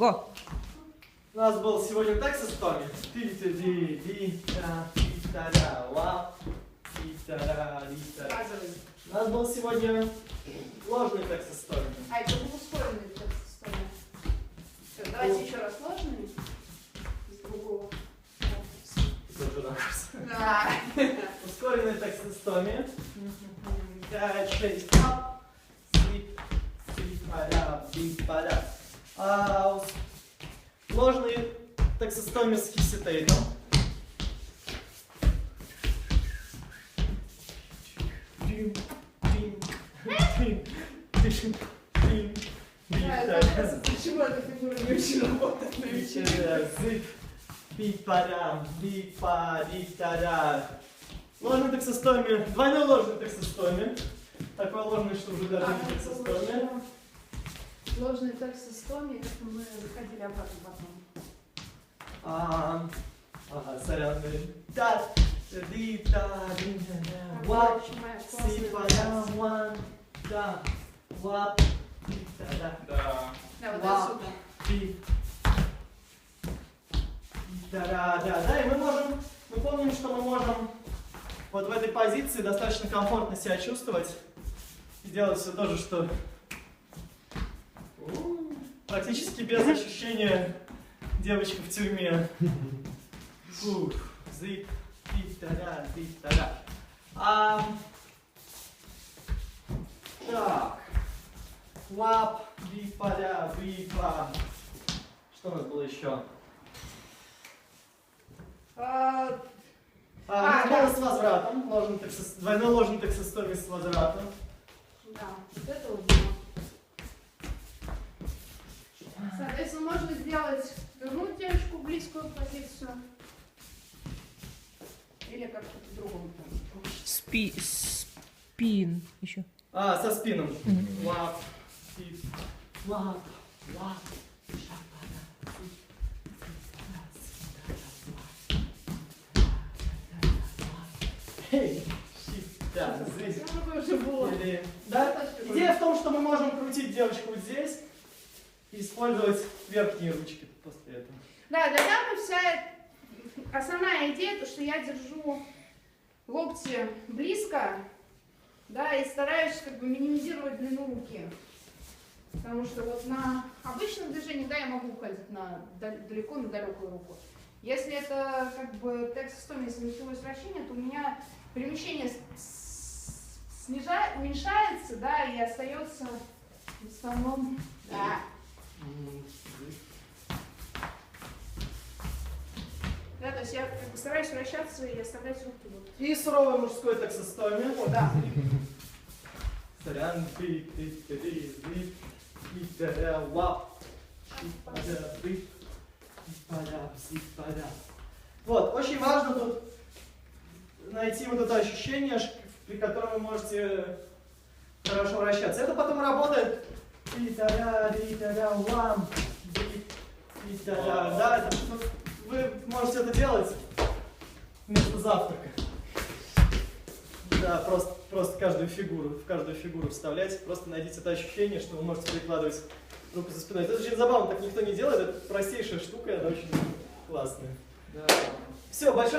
Го. У нас был сегодня Texas Tommy. Ти ти ди ди та ти та да ла ти та да ди та. У нас был сегодня ложный Texas Tommy. А это был ускоренный текст истории. Всё, давайте еще раз сложный. С другого. Тоже ракурс. Да. Ускоренный Texas Tommy. Пять, шесть. Ап. Слип. Слип. Пара. Бип. Пара. А ложный Tommy с это- Почему эта фигура не очень работает на вечеринке? Бипа, битара. Ложный таксостоми, двойной ложный таксостоми. Такой ложный, что уже даже не это таксостоми. ложный- Ложный текст истории, как мы выходили обратно потом. А, ага, сорян, блин. Да, дита, дита, вап, сипарам, ван, да, вап, битара. Да. Да, вот Вау. отсюда. Пи. Да, да, да, и мы можем, мы помним, что мы можем вот в этой позиции достаточно комфортно себя чувствовать и делать все то же, что практически без ощущения девочка в тюрьме. Фух, зык, пи-та-да, пи-та-да. А, так. Лап, бипаля, бипа. Что у нас было еще? А, А, А, да. с возвратом. Ложный таксос- Двойной ложный таксостоми с возвратом. Да, вот это вот. Соответственно, можно сделать, вернуть девочку в близкую позицию. Или как-то по-другому. Спи... Спин. Еще. А, со спином. Мгм. Лап, пип, лап, лап, Эй, да, здесь. Или- Да? Идея в том, что мы можем крутить девочку здесь использовать верхние ручки после этого. Да, для дамы вся основная идея, то, что я держу локти близко, да, и стараюсь как бы минимизировать длину руки. Потому что вот на обычном движении, да, я могу уходить на дал- далеко на далекую руку. Если это как бы текстостомия лицевое вращение, то у меня перемещение с- с- снижа- уменьшается, да, и остается в основном, да, да, то есть я как бы стараюсь вращаться и оставлять руки вот. И суровый мужской таксостомия. О, да. Сорян, ты, ты, ты, ты, ты, и и пада. Вот, очень важно тут найти вот это ощущение, при котором вы можете хорошо вращаться. Это потом работает. И та и та вам, и та да, это вы можете это делать вместо завтрака. Да, просто, просто каждую фигуру, в каждую фигуру вставляйте, просто найдите это ощущение, что вы можете прикладывать руку за спиной. Это очень забавно, так никто не делает, это простейшая штука, она очень классная. Все, большое